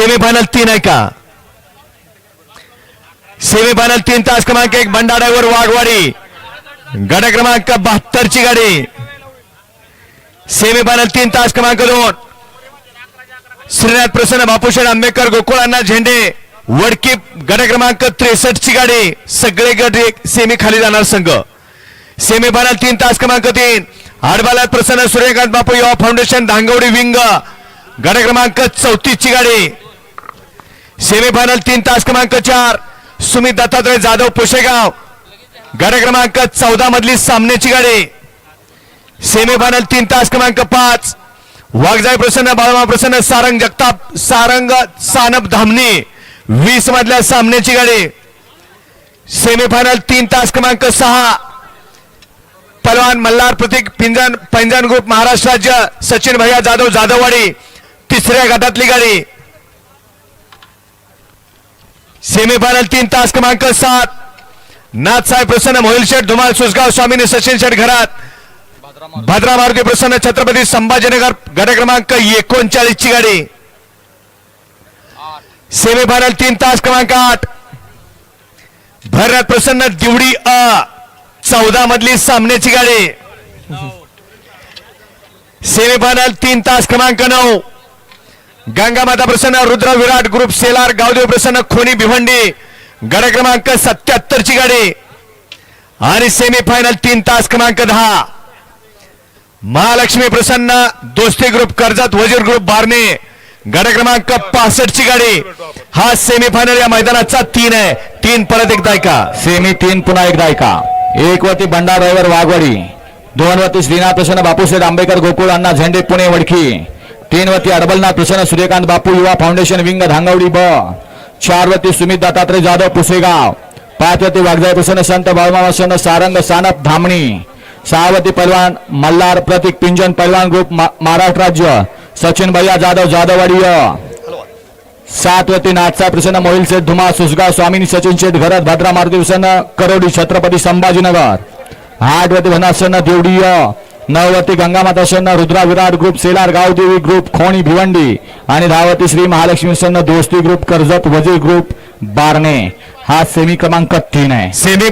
Semifinal तीन आहे का? सेमीफायनल तीन तास क्रमांक एक भंडाऱ्यावर वाघवाडी. गट क्रमांक बहात्तर ची गाडी. सेमीफायनल तीन तास क्रमांक दोन. श्रीनाथ प्रसन्न बापूशेठ आंबेडकर गोकुळांना झेंडे. वडकी गट क्रमांक त्रेसष्ट ची गाडी. सगळे गट एक सेमी खाली जाणार संघ. सेमीफायनल तीन तास क्रमांक तीन. आडबालात प्रसन्न सूर्यकांत बापू युवा फाउंडेशन धांगवडी विंग. गट क्रमांक चौतीस ची गाडी. सेमीफायनल तीन तास क्रमांक चार. सुमित दत्तात्रय जाधव पुशेगाव. गट क्रमांक चौदा मधली सामन्याची गाडी. सेमीफायनल तीन तास क्रमांक पाच. वाघजाई प्रसन्न बाळमा प्रसन्न सारंग जगताप सारंग सानप धामणी. वीस मधल्या सामन्याची गाडी. सेमीफायनल तीन तास क्रमांक सहा. पलवान मल्हार प्रतीक पिंजन पैंजन ग्रुप महाराष्ट्र राज्य सचिन भैया जाधव जाधववाडी. तिसऱ्या गटातली गाडी. सेमीफायनल तीन तास क्रमांक सात. नाथसाहेब प्रसन्न मोहिल शेठ धुमाल सुसगाव स्वामीने सचिन शेठ घरात. भद्रा मारुती प्रसन्न छत्रपती संभाजीनगर गट क्रमांक एकोणचाळीस ची गाडी. सेमीफायनल तीन तास क्रमांक आठ. भरत प्रसन्न दिवडी अ चौदा मधली सामन्याची गाडी. सेमीफायनल तीन तास क्रमांक नऊ. गंगामाता प्रसन्न रुद्र विराट ग्रुप सेलार गावदेव प्रसन्न खोनी भिवंडी गड क्रमांक सत्याहत्तर ची गाडी. आणि सेमीफायनल तीन तास क्रमांक दहा. महालक्ष्मी प्रसन्न दोस्ती ग्रुप कर्जत वजीर ग्रुप बारणे गड क्रमांक पासष्ट ची गाडी. हा सेमीफायनल या मैदानाचा तीन आहे. तीन परत एकदा ऐका. सेमी तीन पुन्हा एकदा ऐका. एक वरती भंडार ड्रायव्हर वाघवाडी. दोन वरती श्रीनाथ प्रसन्न बापूसाहेब आंबेडकर गोकुळ अण्णा झेंडे पुणे वडखी. तीन वरती अडबलनाथ प्रसन्न सूर्यकांत बापू युवा फाउंडेशन विंग धांगवडी ब. चार वरती सुमित दत्तात्रय जाधव पुसेगाव. पाच वरती वाघजाई प्रसन्न संत बाळमा प्रसन्न सारंग सानप धामणी. सहावती पलवान मल्हार प्रतीक पिंजन पलवान ग्रुप महाराष्ट्र राज्य. सचिन भैया जाधव जाधववाडी अ. सातवती नाथसा प्रसन्न मोहिल शेठ धुमा सुसगाव स्वामिनी सचिन शेठ घरत भद्रा मारुती प्रसन्न करोडी छत्रपती संभाजीनगर. आठवती वनासन्न देवडीय. नववती गंगामाता सन्न Rudra Virat group seller Gavdevi group Khoni Bhiwandi आणि धावती श्री महालक्ष्मी सन्न दोस्ती ग्रुप कर्जत वजीर ग्रुप बारणे. हा सेमी क्रमांक तीन आहे. सेमी